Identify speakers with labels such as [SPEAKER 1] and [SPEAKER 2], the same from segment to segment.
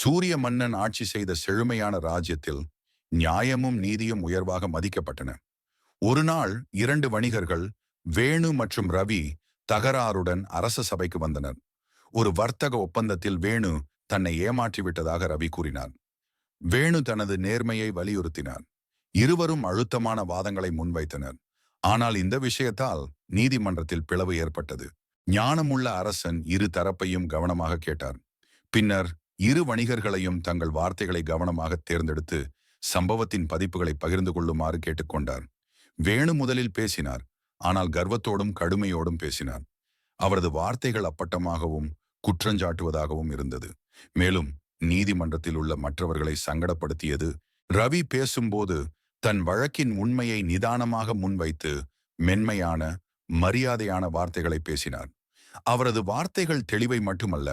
[SPEAKER 1] சூரிய மன்னன் ஆட்சி செய்த செழுமையான ராஜ்யத்தில் நியாயமும் நீதியும் உயர்வாக மதிக்கப்பட்டன. ஒரு நாள் இரண்டு வணிகர்கள் வேணு மற்றும் ரவி தகராறுடன் அரச சபைக்கு வந்தனர். ஒரு வர்த்தக ஒப்பந்தத்தில் வேணு தன்னை ஏமாற்றிவிட்டதாக ரவி கூறினார். வேணு தனது நேர்மையை வலியுறுத்தினார். இருவரும் அழுத்தமான வாதங்களை முன்வைத்தனர். ஆனால் இந்த விஷயத்தால் நீதிமன்றத்தில் பிளவு ஏற்பட்டது. ஞானமுள்ள அரசன் இரு தரப்பையும் கவனமாக கேட்டார். பின்னர் இரு வணிகர்களையும் தங்கள் வார்த்தைகளை கவனமாக தேர்ந்தெடுத்து சம்பவத்தின் பதிப்புகளை பகிர்ந்து கொள்ளுமாறு கேட்டுக்கொண்டார். வேணு முதலில் பேசினார் ஆனால் கர்வத்தோடும் கடுமையோடும் பேசினார். அவரது வார்த்தைகள் அப்பட்டமாகவும் குற்றஞ்சாட்டுவதாகவும் இருந்தது. மேலும் நீதிமன்றத்தில் உள்ள மற்றவர்களை சங்கடப்படுத்தியது. ரவி பேசும்போது தன் வழக்கின் உண்மையை நிதானமாக முன்வைத்து மென்மையான மரியாதையான வார்த்தைகளை பேசினார். அவரது வார்த்தைகள் தெளிவை மட்டுமல்ல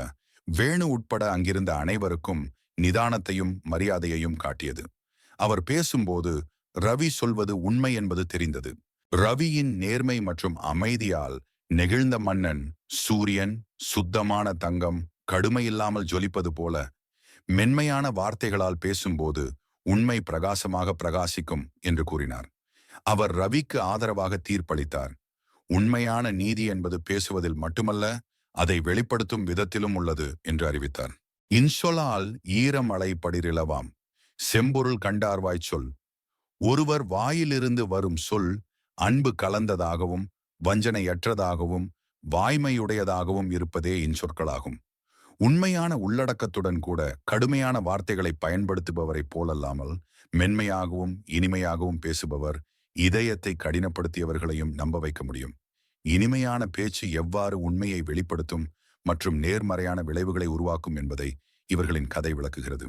[SPEAKER 1] வேணு உட்பட அங்கிருந்த அனைவருக்கும் நிதானத்தையும் மரியாதையையும் காட்டியது. அவர் பேசும்போது ரவி சொல்வது உண்மை என்பது தெரிந்தது. ரவியின் நேர்மை மற்றும் அமைதியால் நெகிழ்ந்த மன்னன் சூரியன் சுத்தமான தங்கம் கடுமையில்லாமல் ஜொலிப்பது போல மென்மையான வார்த்தைகளால் பேசும்போது உண்மை பிரகாசமாக பிரகாசிக்கும் என்று கூறினார். அவர் ரவிக்கு ஆதரவாக தீர்ப்பளித்தார். உண்மையான நீதி என்பது பேசுவதில் மட்டுமல்ல அதை வெளிப்படுத்தும் விதத்திலும் உள்ளது என்று அறிவித்தார் இன்சொலால் ஈரமலை படிரிலவாம் செம்பொருள் கண்டார்வாய் சொல். ஒருவர் வாயிலிருந்து வரும் சொல் அன்பு கலந்ததாகவும் வஞ்சனையற்றதாகவும் வாய்மையுடையதாகவும் இருப்பதே இன்சொற்களாகும். உண்மையான உள்ளடக்கத்துடன் கூட கடுமையான வார்த்தைகளை பயன்படுத்துபவரைப் போலல்லாமல் மென்மையாகவும் இனிமையாகவும் பேசுபவர் இதயத்தை கடினப்படுத்தியவர்களையும் நம்ப வைக்க முடியும். இனிமையான பேச்சு எவ்வாறு உண்மையை வெளிப்படுத்தும் மற்றும் நேர்மறையான விளைவுகளை உருவாக்கும் என்பதை இவர்களின் கதை விளக்குகிறது.